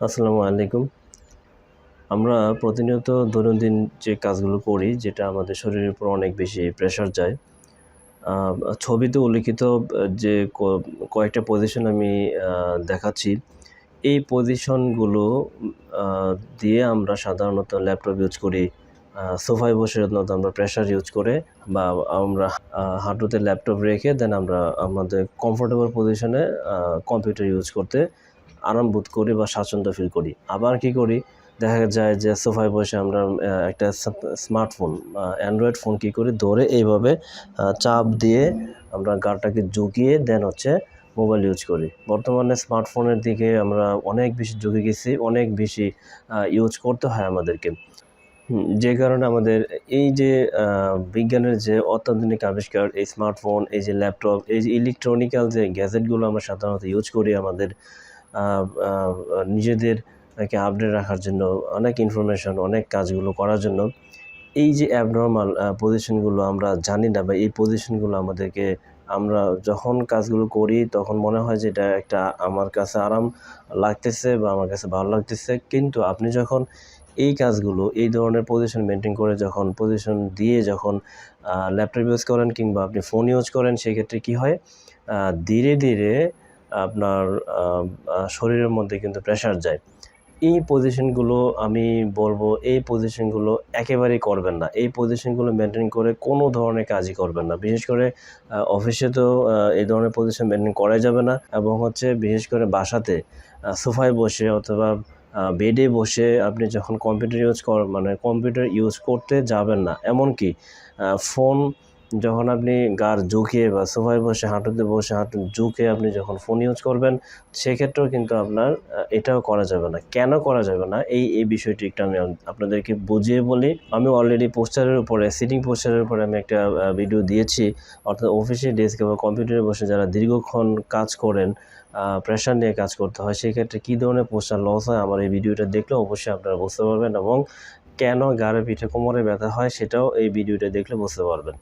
আসসালামু আলাইকুম। আমরা প্রতিনিয়ত দৈনন্দিন যে কাজগুলো করি, যেটা আমাদের শরীরের উপর অনেক বেশি প্রেশার যায় ছবিতে উল্লিখিত যে কয়েকটা পজিশন আমি দেখাচ্ছি। এই পজিশনগুলো দিয়ে আমরা সাধারণত ল্যাপটপ ইউজ করি সোফায় বসে সাধারণত আমরা প্রেশার ইউজ করে বা আমরা হাঁটুতে ল্যাপটপ রেখে দেন আমরা আমাদের কমফোর্টেবল পজিশনে কম্পিউটার ইউজ করতে আরাম বোধ করি বা স্বাচ্ছন্দ্য ফিল করি। আবার কি করি? দেখা যায় যে সোফায় বসে আমরা একটা স্মার্টফোন অ্যান্ড্রয়েড ফোন কী করি? ধরে এইভাবে চাপ দিয়ে আমরা গাটাকে ঝুঁকিয়ে দেন হচ্ছে মোবাইল ইউজ করি। বর্তমানে স্মার্টফোনের দিকে আমরা অনেক বেশি ঝুঁকে গেছি, অনেক বেশি ইউজ করতে হয় আমাদেরকে। যে কারণে আমাদের এই যে বিজ্ঞানের যে অত্যাধুনিক আবিষ্কার, এই স্মার্টফোন এই যে ল্যাপটপ এই যে ইলেকট্রনিক্যাল যে গ্যাজেটগুলো আমরা সাধারণত ইউজ করি আমাদের নিজেদেরকে আপডেট রাখার জন্য, অনেক ইনফরমেশন অনেক কাজগুলো করার জন্য, এই যে অ্যাবনর্মাল পজিশনগুলো আমরা জানি না বা এই পজিশনগুলো আমাদেরকে, আমরা যখন কাজগুলো করি তখন মনে হয় যে এটা একটা আমার কাছে আরাম লাগতেছে বা আমার কাছে ভালো লাগতেছে। কিন্তু আপনি যখন এই কাজগুলো, এই ধরনের পজিশন মেনটেন করে যখন পজিশন দিয়ে যখন ল্যাপটপ ইউজ করেন কিংবা আপনি ফোন ইউজ করেন, সেক্ষেত্রে কি হয়? ধীরে ধীরে আপনার শরীরের মধ্যে কিন্তু প্রেশার যায়। এই পজিশনগুলো আমি বলব, এই পজিশনগুলো একেবারেই করবেন না। এই পজিশনগুলো মেনটেন করে কোনো ধরনের কাজই করবেন না। বিশেষ করে অফিসে তো এই ধরনের পজিশন মেনটেন করা যাবে না এবং হচ্ছে বিশেষ করে বাসাতে সোফায় বসে অথবা বেডে বসে আপনি যখন কম্পিউটার ইউজ কর মানে কম্পিউটার ইউজ করতে যাবেন না। এমনকি ফোন যখন আপনি গার ঝুঁকিয়ে বা সোফায় বসে, হাঁটুতে বসে হাঁটু ঝুঁকে আপনি যখন ফোন ইউজ করবেন, সেক্ষেত্রেও কিন্তু আপনার এটাও করা যাবে না। কেন করা যাবে না? এই এই বিষয়টি একটু আমি আপনাদেরকে বুঝিয়ে বলি। আমি অলরেডি পোস্টারের উপরে সিটিং পোস্টারের উপরে আমি একটা ভিডিও দিয়েছি। অর্থাৎ অফিসে ডেস্কে বা কম্পিউটারে বসে যারা দীর্ঘক্ষণ কাজ করেন প্রেশার নিয়ে কাজ করতে হয়, সেক্ষেত্রে কী ধরনের পোস্টার লস হয় আমার এই ভিডিওটা দেখলে অবশ্যই আপনারা বুঝতে পারবেন এবং কেন গাড়ে পিঠে কোমরে ব্যথা হয় সেটাও এই ভিডিওটা দেখলে বুঝতে পারবেন।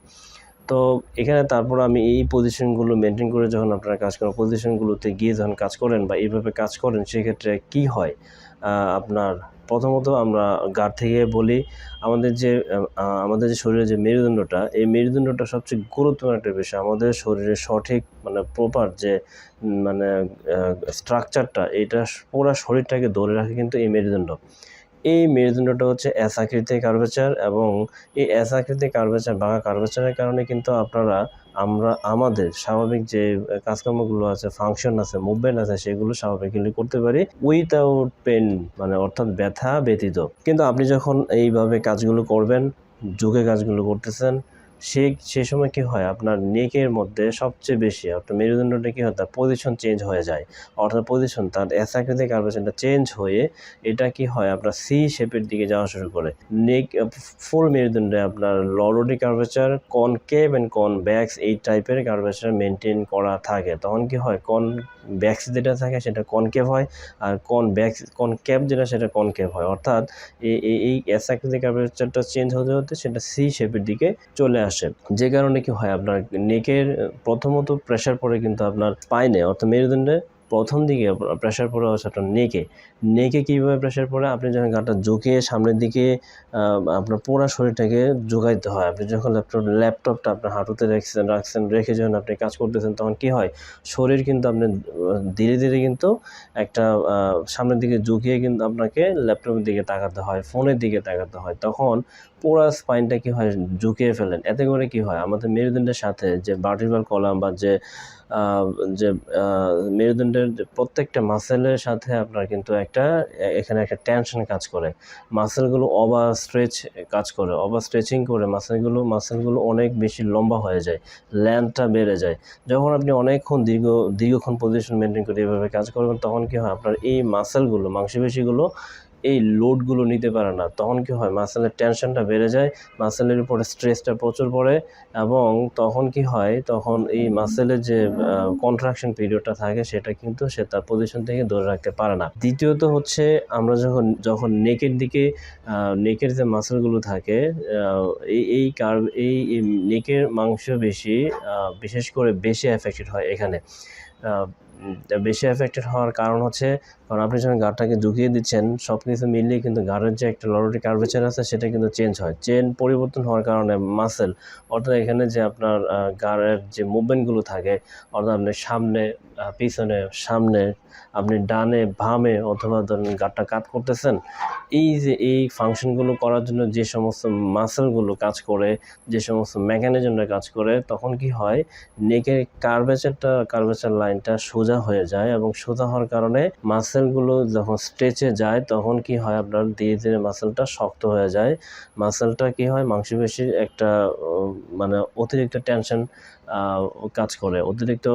তো এখানে তারপর আমি এই পজিশনগুলো মেনটেন করে যখন আপনারা কাজ করেন পজিশনগুলোতে গিয়ে যখন কাজ করেন বা এইভাবে কাজ করেন, সেক্ষেত্রে কি হয়? আপনার প্রথমত আমরা গার থেকে বলি, আমাদের যে আমাদের যে শরীরের যে মেরুদণ্ডটা, এই মেরুদণ্ডটা সবচেয়ে গুরুত্বপূর্ণ একটা বিষয়। আমাদের শরীরের সঠিক মানে প্রপার যে মানে স্ট্রাকচারটা এটা পুরো শরীরটাকে ধরে রাখে কিন্তু এই মেরুদণ্ড। এই মেরুদণ্ডটা হচ্ছে এস আকৃতির কার্ভেচার এবং এই এস আকৃতির কার্ভেচার বাঁকা কার্ভেচারের কারণে কিন্তু আপনারা, আমরা, আমাদের স্বাভাবিক যে কাজকর্মগুলো আছে ফাংশন আছে মুভমেন্ট আছে, সেগুলো স্বাভাবিকলি করতে পারি উইথাউট পেন মানে অর্থাৎ ব্যথা ব্যতীত। কিন্তু আপনি যখন এইভাবে কাজগুলো করবেন, যুগে কাজগুলো করতেছেন সে সে সময় কি হয়? আপনার নেকের মধ্যে সবচেয়ে বেশি অর্থাৎ মেরুদণ্ডটা কি হয়? তার পজিশন চেঞ্জ হয়ে যায়। অর্থাৎ পজিশন তার এস আকৃতির চেঞ্জ হয়ে এটা কি হয়? আপনার সি শেপের দিকে যাওয়া শুরু করে। নেক ফুল মেরুদণ্ডে আপনার লরোডি কার্ভেচার কনকেভ অ্যান্ড কনভ্যাক্স এই টাইপের কার্ভেচার মেনটেন করা থাকে। তখন কি হয়? কন ব্যাক্স যেটা থাকে সেটা কনকেভ হয় আর কন ব্যাক্স কনকেভ যেটা সেটা কনকেভ হয়। অর্থাৎ এই এই- এস আকৃতির চেঞ্জ হতে হতে সেটা সি শেপের দিকে চলে আসে। যে কারণে কি হয়, আপনার নেকের প্রথমত প্রেশার পড়ে কিন্তু আপনার স্পাইনে অর্থাৎ মেরুদণ্ডে প্রথম দিকে প্রেশার পড়ে হচ্ছে নেকে। নেকে কীভাবে প্রেশার পড়ে? আপনি যখন গাটা ঝুঁকিয়ে সামনের দিকে আপনার পুরো শরীরটাকে জোগাইতে হয়। আপনি যখন ল্যাপটপ ল্যাপটপটা আপনার হাঁটুতে রাখছেন রাখছেন রেখে যখন আপনি কাজ করতেছেন তখন কি হয়? শরীর কিন্তু আপনি ধীরে ধীরে কিন্তু একটা সামনের দিকে ঝুঁকিয়ে কিন্তু আপনাকে ল্যাপটপের দিকে তাকাতে হয় ফোনের দিকে তাকাতে হয়। তখন পুরো স্পাইনটা কি হয়? ঝুঁকিয়ে ফেলেন। এতে করে কি হয়? আমাদের মেরুদণ্ডের সাথে যে ভার্টিব্রাল কলাম বা যে যে আহ, মেরুদণ্ডের প্রত্যেকটা মাসেলের সাথে আপনার কিন্তু একটা এখানে একটা টেনশন কাজ করে। মাসেলগুলো ওভার স্ট্রেচ কাজ করে। ওভার স্ট্রেচিং করে মাসেলগুলো মাসেলগুলো অনেক বেশি লম্বা হয়ে যায়। ল্যান্থটা বেড়ে যায়। যখন আপনি অনেকক্ষণ দীর্ঘ, দীর্ঘক্ষণ পজিশন মেনটেন করে এভাবে কাজ করবেন, তখন কি হয়? আপনার এই মাসেলগুলো মাংসপেশিগুলো এই লোডগুলো নিতে পারে না। তখন কি হয়? মাসেলের টেনশনটা বেড়ে যায় মাসেলের উপরে স্ট্রেসটা প্রচুর পড়ে এবং তখন কি হয়? তখন এই মাসেলের যে কন্ট্রাকশন পিরিয়ডটা থাকে, সেটা কিন্তু সে তার পজিশন থেকে ধরে রাখতে পারে না। দ্বিতীয়ত হচ্ছে, আমরা যখন যখন নেকের দিকে নেকের যে মাসেলগুলো থাকে এই এই কার, এই নেকের মাংস বেশি বিশেষ করে বেশি এফেক্টেড হয় এখানে। বেশি এফেক্টেড হওয়ার কারণ হচ্ছে কারণ আপনি যখন গাড়টাকে ঝুঁকিয়ে দিচ্ছেন, সব কিছু মিলিয়ে কিন্তু গাড়ের যে একটা লরোটি কার্ভেচার আছে, সেটা কিন্তু চেঞ্জ হয়। চেন পরিবর্তন হওয়ার কারণে মাসেল অর্থাৎ এখানে যে আপনার গাড়ের যে মুভমেন্টগুলো থাকে, অর্থাৎ আপনি সামনে পিছনে, সামনে, আপনি ডানে, বামে, অথবা ধরেন গাড়টা কাট করতেছেন, এই যে এই ফাংশনগুলো করার জন্য যে সমস্ত মাসেলগুলো কাজ করে, যে সমস্ত মেকানিজমটা কাজ করে, তখন কি হয় নেকের কার্ভেচারটা কার্ভেচার লাইনটা সোজা হয়ে যায় এবং সোজা হওয়ার কারণে মাসেলগুলো যখন স্ট্রেচে যায়, তখন কি হয় আপনার ধীরে ধীরে মাসেলটা শক্ত হয়ে যায়। মাসেলটা কি হয়? মাংসপেশির একটা মানে অতিরিক্ত টেনশন কাজ করে। অতিরিক্ত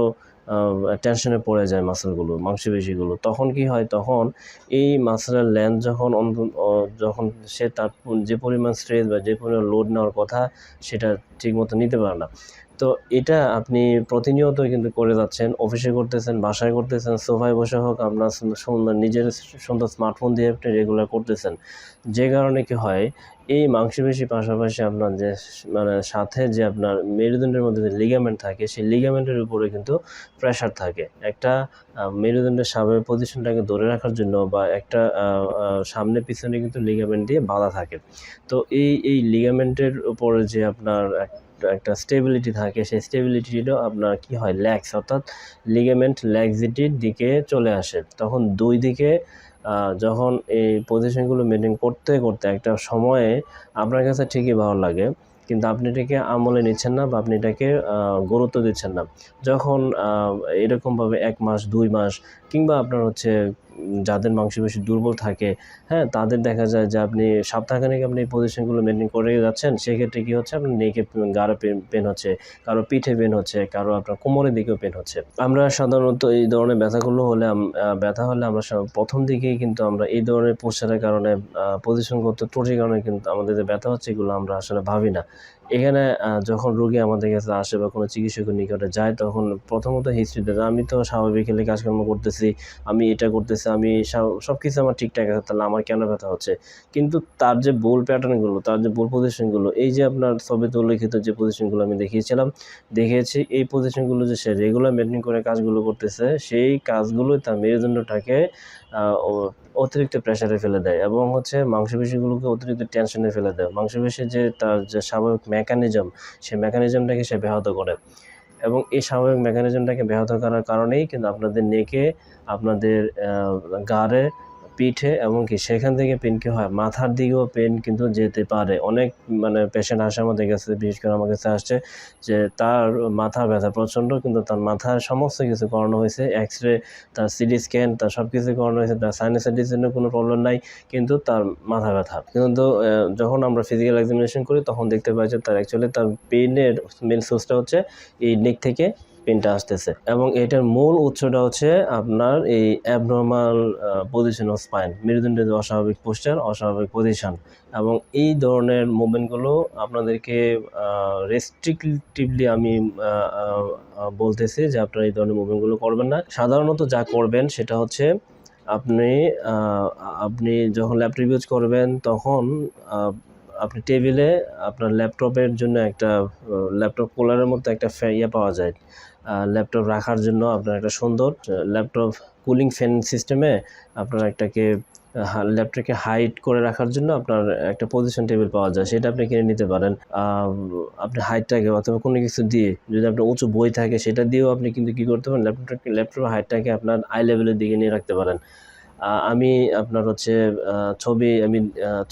টেনশনে পড়ে যায় মাসেলগুলো মাংসপেশিগুলো তখন কি হয়? তখন এই মাসেলের লেন্থ যখন যখন সে তার যে পরিমাণ স্ট্রেস বা যে পরিমাণ লোড নেওয়ার কথা, সেটা ঠিকমতো নিতে পারে না। তো এটা আপনি প্রতিনিয়ত কিন্তু করে যাচ্ছেন অফিসে করতেছেন, বাসায় করতেছেন, সোফায় বসে হোক আপনার সুন্দর- নিজের সুন্দর স্মার্টফোন দিয়ে আপনি রেগুলার করতেছেন। যে কারণে কি হয়, এই মাংসপেশি পাশাপাশি আপনার যে মানে সাথে যে আপনার মেরুদণ্ডের মধ্যে যে লিগামেন্ট থাকে, সেই লিগামেন্টের উপরে কিন্তু প্রেশার থাকে। একটা মেরুদণ্ডের স্বাভাবিক পজিশনটাকে ধরে রাখার জন্য বা একটা সামনে পিছনে কিন্তু লিগামেন্ট দিয়ে বাঁধা থাকে। তো এই এই লিগামেন্টের উপরে যে আপনার একটা স্টেবিলিটি থাকে, সেই স্টেবিলিটিটা আপনার কি হয়? ল্যাক্স অর্থাৎ লিগামেন্ট ল্যাক্সিটির দিকে চলে আসে। তখন দুই দিকে যখন এই পজিশনগুলো মেনটেন করতে করতে একটা সময়ে আপনার কাছে ঠিকই ভালো লাগে, কিন্তু আপনি এটাকে আমলে নিচ্ছেন না বা আপনি এটাকে গুরুত্ব দিচ্ছেন না। যখন এরকমভাবে এক মাস, দুই মাস কিংবা আপনার হচ্ছে যাদের মাংসপেশি দুর্বল থাকে হ্যাঁ তাদের দেখা যায় যে আপনি সপ্তাহখানেক আপনি এই পজিশনগুলো মেনটেন করে যাচ্ছেন, সেক্ষেত্রে কী হচ্ছে আপনার নেকে গাড়ে পেন হচ্ছে, কারও পিঠে পেন হচ্ছে, কারও আপনার কোমরের দিকেও পেন হচ্ছে। আমরা সাধারণত এই ধরনের ব্যথাগুলো হলে ব্যথা হলে আমরা প্রথম দিকেই কিন্তু আমরা এই ধরনের পোস্টারের কারণে পজিশনগত ত্রুটির কারণে কিন্তু আমাদের যে ব্যথা হচ্ছে এগুলো আমরা আসলে ভাবি না। এখানে যখন রোগী আমাদের কাছে আসে বা কোনো চিকিৎসকের নিকটে যায়, তখন প্রথমত হিস্ট্রি দেয় আমি তো স্বাভাবিকলি কাজকর্ম করতেছি, আমি এটা করতেছি, আমি সব কিছু আমার ঠিকঠাক আছে, তাহলে আমার কেন ব্যথা হচ্ছে? কিন্তু তার যে বোল প্যাটার্নগুলো তার যে বোল পজিশনগুলো এই যে আপনার ছবিতে উল্লেখিত যে পজিশনগুলো আমি দেখিয়েছিলাম, দেখিয়েছি, এই পজিশনগুলো যে সে রেগুলার মেনটেন করে কাজগুলো করতেছে, সেই কাজগুলো তার মেরুদণ্ডটাকে অতিরিক্ত প্রেশারে ফেলে দেয় এবং হচ্ছে মাংসপেশিগুলোকে অতিরিক্ত টেনশনে ফেলে দেয়। মাংসপেশি যে তার যে স্বাভাবিক মেকানিজম সেই মেকানিজমটাকে সে ব্যাহত করে এবং এই স্বাভাবিক মেকানিজমটাকে ব্যাহত করার কারণেই কিন্তু আপনাদের নেকে, আপনাদের গাড়ে পিঠে এবং কি সেখান থেকে পেন কি হয়, মাথার দিকেও পেন কিন্তু যেতে পারে। অনেক মানে পেশেন্ট আসে আমাদের কাছে, বিশেষ করে আমার কাছে আসছে যে তার মাথা ব্যথা প্রচণ্ড, কিন্তু তার মাথার সমস্ত কিছু করানো হয়েছে। এক্স রে তার সিটি স্ক্যান তার সব কিছু করানো হয়েছে। তার সাইনাসাইটিস জন্য কোনো প্রবলেম নাই, কিন্তু তার মাথা ব্যথা। কিন্তু যখন আমরা ফিজিক্যাল এক্সামিনেশন করি, তখন দেখতে পাই যে তার অ্যাকচুয়ালি তার পেনের মেন সোর্সটা হচ্ছে এই নেক থেকে পেনটা আসতেছে। এবং এটার মূল উৎসটা হচ্ছে আপনার এই অ্যাবনর্মাল পজিশন অফ স্পাইন মেরুদণ্ডের অস্বাভাবিক পোস্টার অস্বাভাবিক পজিশন এবং এই ধরনের মুভমেন্টগুলো আপনাদেরকে রেস্ট্রিকটিভলি আমি বলতেছি যে আপনারা এই ধরনের মুভমেন্টগুলো করবেন না। সাধারণত যা করবেন সেটা হচ্ছে আপনি আপনি যখন ল্যাপটপ ইউজ করবেন তখন আপনি টেবিলে আপনার ল্যাপটপের জন্য একটা ল্যাপটপ কুলারের মতো একটা ইয়ে পাওয়া যায়। ল্যাপটপ রাখার জন্য আপনার একটা সুন্দর ল্যাপটপ কুলিং ফ্যান সিস্টেমে আপনার একটাকে ল্যাপটপকে হাইট করে রাখার জন্য আপনার একটা পজিশন টেবিল পাওয়া যায়, সেটা আপনি কিনে নিতে পারেন। আপনি হাইটটাকে অথবা কোনো কিছু দিয়ে যদি আপনার উঁচু বই থাকে, সেটা দিয়েও আপনি কিন্তু কী করতে পারেন ল্যাপটপটা ল্যাপটপের হাইটটাকে আপনার আই লেভেলের দিকে নিয়ে রাখতে পারেন। আমি আপনার হচ্ছে ছবি আমি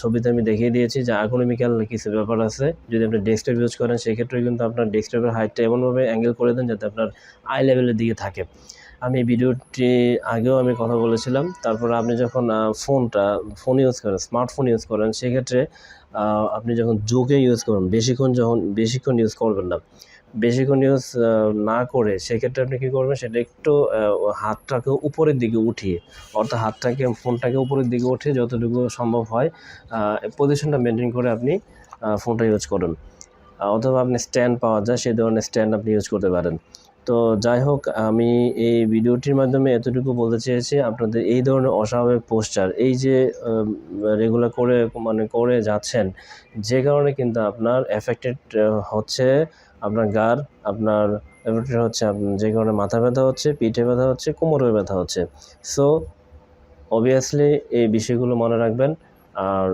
ছবিতে আমি দেখিয়ে দিয়েছি যে আর্গোনমিক্যাল কিছু ব্যাপার আছে। যদি আপনি ডেস্কটপ ইউজ করেন সেক্ষেত্রে কিন্তু আপনার ডেস্কটপের হাইটটা এমনভাবে অ্যাঙ্গেল করে দেন যাতে আপনার আই লেভেলের দিকে থাকে। আমি ভিডিওটি আগেও আমি কথা বলেছিলাম। তারপরে আপনি যখন ফোনটা ফোন ইউজ করেন স্মার্টফোন ইউজ করেন, সেক্ষেত্রে আপনি যখন যোগে ইউজ করবেন, বেশিক্ষণ যখন, বেশিক্ষণ ইউজ করবেন না বেশিক্ষণ ইউজ না করে সেক্ষেত্রে আপনি কী করবেন? সেটা একটু হাতটাকে উপরের দিকে উঠিয়ে, অর্থাৎ হাতটাকে, ফোনটাকে উপরের দিকে উঠিয়ে যতটুকু সম্ভব হয় পজিশনটা মেনটেন করে আপনি ফোনটা ইউজ করুন। অথবা আপনি স্ট্যান্ড পাওয়া যায় সেই ধরনের স্ট্যান্ড আপনি ইউজ করতে পারেন। তো যাই হোক, আমি এই ভিডিওটির মাধ্যমে এতটুকু বলতে চেয়েছি, আপনাদের এই ধরনের অস্বাভাবিক পোস্টার এই যে রেগুলার করে মানে করে যাচ্ছেন, যে কারণে কিন্তু আপনার এফেক্টেড হচ্ছে আপনার গার আপনার হচ্ছে যে কারণে মাথা ব্যথা হচ্ছে, পিঠে ব্যথা হচ্ছে কোমরে ব্যথা হচ্ছে। সো অবভিয়াসলি এই বিষয়গুলো মনে রাখবেন। আর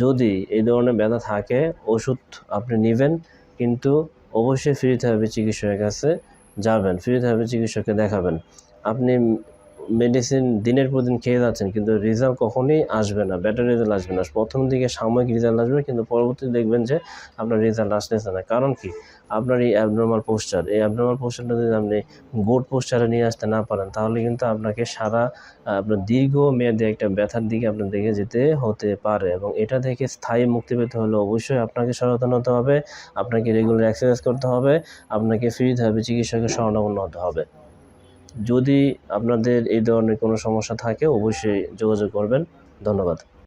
যদি এই ধরনের ব্যথা থাকে, ওষুধ আপনি নেবেন, কিন্তু অবশ্যই ফ্রি থেরাপি চিকিৎসকের কাছে যাবেন ফ্রি থেরাপি চিকিৎসককে দেখাবেন। আপনি মেডিসিন দিনের পর দিন খেয়ে যাচ্ছেন, কিন্তু রেজাল্ট কখনোই আসবে না বেটার রেজাল্ট আসবে না। প্রথম দিকে সাময়িক রেজাল্ট আসবে, কিন্তু পরবর্তীতে দেখবেন যে আপনার রেজাল্ট আসতেছে না। কারণ কি? আপনার এই অ্যাবনর্মাল পোস্টার এই অ্যাবনর্মাল পোস্টারটা যদি আপনি গোড পোস্টারে নিয়ে আসতে না পারেন, তাহলে কিন্তু আপনাকে সারা, আপনার দীর্ঘ মেয়াদে একটা ব্যথার দিকে আপনার দেখে যেতে হতে পারে এবং এটা থেকে স্থায়ী মুক্তি পেতে হলে অবশ্যই আপনাকে সচেতন হতে হবে, আপনাকে রেগুলার এক্সারসাইজ করতে হবে, আপনাকে ফ্রি থেরাপি চিকিৎসকের শরণাপন্ন হতে হবে। যদি আপনাদের এই ধরনের কোনো সমস্যা থাকে অবশ্যই যোগাযোগ করবেন। ধন্যবাদ।